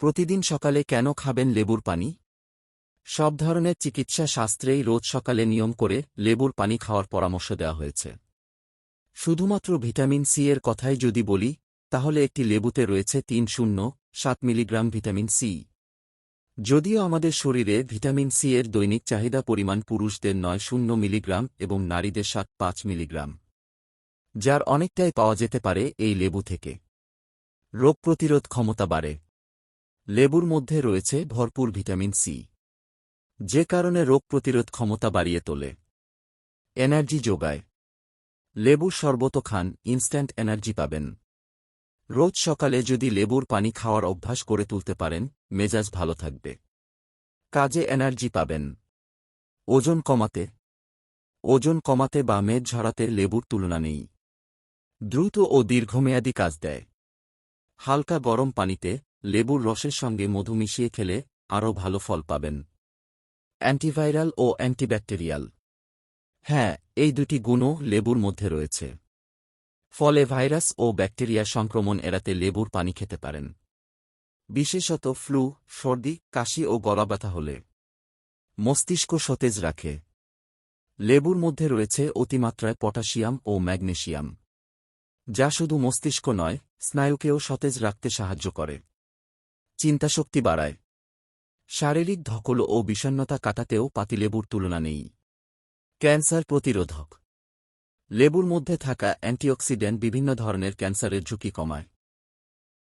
প্রতিদিন সকালে কেন খাবেন লেবুর পানি? সব ধরনের চিকিৎসা শাস্ত্রেই রোজ সকালে নিয়ম করে লেবুর পানি খাওয়ার পরামর্শ দেওয়া হয়েছে। শুধুমাত্র ভিটামিন সি এর কথাই যদি বলি, তাহলে একটি লেবুতে রয়েছে তিন শূন্য, সাত মিলিগ্রাম ভিটামিন সি। যদিও আমাদের শরীরে ভিটামিন সি এর দৈনিক চাহিদা পরিমাণ পুরুষদের নয় শূন্য মিলিগ্রাম এবং নারীদের সাত পাঁচ মিলিগ্রাম। যার অনেকটাই পাওয়া যেতে পারে এই লেবু থেকে। রোগ প্রতিরোধ ক্ষমতা বাড়ে। লেবুর মধ্যে রয়েছে ভরপুর ভিটামিন সি। যে কারণে রোগ প্রতিরোধ ক্ষমতা বাড়িয়ে তোলে। এনার্জি যোগায়। লেবুর শরবত খান, ইনস্ট্যান্ট এনার্জি পাবেন। রোজ সকালে যদি লেবুর পানি খাওয়ার অভ্যাস করে তুলতে পারেন, মেজাজ ভালো থাকবে। কাজে এনার্জি পাবেন। ওজন কমাতে। ওজন কমাতে বা মেদ ঝরাতে লেবুর তুলনা নেই। দ্রুত ও দীর্ঘমেয়াদী কাজ দেয়। হালকা গরম পানিতে লেবুর রসের সঙ্গে মধু মিশিয়ে খেলে আরও ভালো ফল পাবেন। অ্যান্টিভাইরাল ও অ্যান্টিব্যাকটেরিয়াল। হ্যাঁ এই দুটি গুণও লেবুর মধ্যে রয়েছে। ফলে ভাইরাস ও ব্যাকটেরিয়া সংক্রমণ এড়াতে লেবুর পানি খেতে পারেন। বিশেষত ফ্লু, সর্দি, কাশি ও গলা ব্যথা হলে। মস্তিষ্ক সতেজ রাখে। লেবুর মধ্যে রয়েছে অতিমাত্রায় পটাশিয়াম ও ম্যাগনেশিয়াম। যা শুধু মস্তিষ্ক নয়, স্নায়ুকেও সতেজ রাখতে সাহায্য করে। চিন্তাশক্তি বাড়ায়। শারীরিক ধকল ও বিষণ্নতা কাটাতেও পাতিলেবুর তুলনা নেই। ক্যান্সার প্রতিরোধক। লেবুর মধ্যে থাকা অ্যান্টিঅক্সিডেন্ট বিভিন্ন ধরনের ক্যান্সারের ঝুঁকি কমায়।